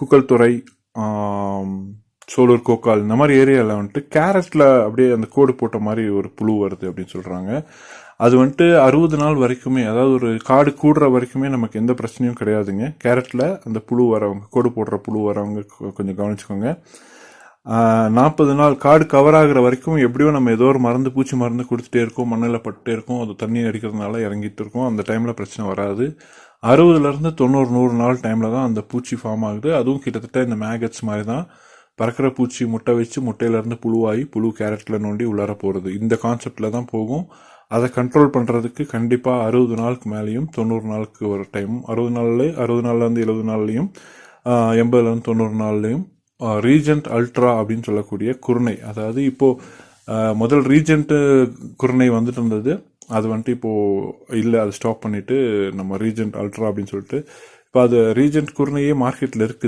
குக்கல்துறை சோலூர் கோக்கால் இந்த மாதிரி ஏரியாவில் வந்துட்டு கேரட்டில் அப்படியே அந்த கோடு போட்ட மாதிரி ஒரு புழு வருது அப்படின்னு சொல்கிறாங்க அது வந்துட்டு அறுபது நாள் வரைக்குமே அதாவது ஒரு காடு கூடுற வரைக்குமே நமக்கு எந்த பிரச்சனையும் கிடையாதுங்க. கேரட்டில் அந்த புழு வரவங்க கோடு போடுற புழு வரவங்க கொஞ்சம் கவனிச்சுக்கோங்க. நாற்பது நாள் காடு கவர் ஆகிற வரைக்கும் எப்படியோ நம்ம ஏதோ ஒரு மருந்து பூச்சி மருந்து கொடுத்துட்டே இருக்கோம் மண்ணில் பட்டுட்டே இருக்கோம் அது தண்ணி அடிக்கிறதுனால இறங்கிட்டு இருக்கோம். அந்த டைமில் பிரச்சனை வராது. அறுபதுலேருந்து தொண்ணூறு நூறு நாள் டைமில் தான் அந்த பூச்சி ஃபார்ம் ஆகுது. அதுவும் கிட்டத்தட்ட இந்த மேகட்ஸ் மாதிரி தான். பறக்கிற பூச்சி முட்டை வச்சு முட்டையிலேருந்து புழுவாகி புழு கேரட்டில் நோண்டி உள்ளார போகிறது இந்த கான்செப்டில் தான் போகும். அதை கண்ட்ரோல் பண்ணுறதுக்கு கண்டிப்பாக அறுபது நாளுக்கு மேலேயும் தொண்ணூறு நாளுக்கு ஒரு டைம் அறுபது நாளில் அறுபது நாள்லேருந்து எழுபது நாள்லேயும் எண்பதுலேருந்து தொண்ணூறு நாள்லேயும் ரீஜென்ட் அல்ட்ரா அப்படின்னு சொல்லக்கூடிய குருணை. அதாவது இப்போது முதல் ரீஜென்ட்டு குருணை வந்துட்டு இருந்தது. அது வந்துட்டு இப்போது இல்லை அதை ஸ்டாப் பண்ணிவிட்டு நம்ம ரீஜெண்ட் அல்ட்ரா அப்படின்னு சொல்லிட்டு இப்போ அது ரீஜெண்ட் குருணையே மார்க்கெட்டில் இருக்குது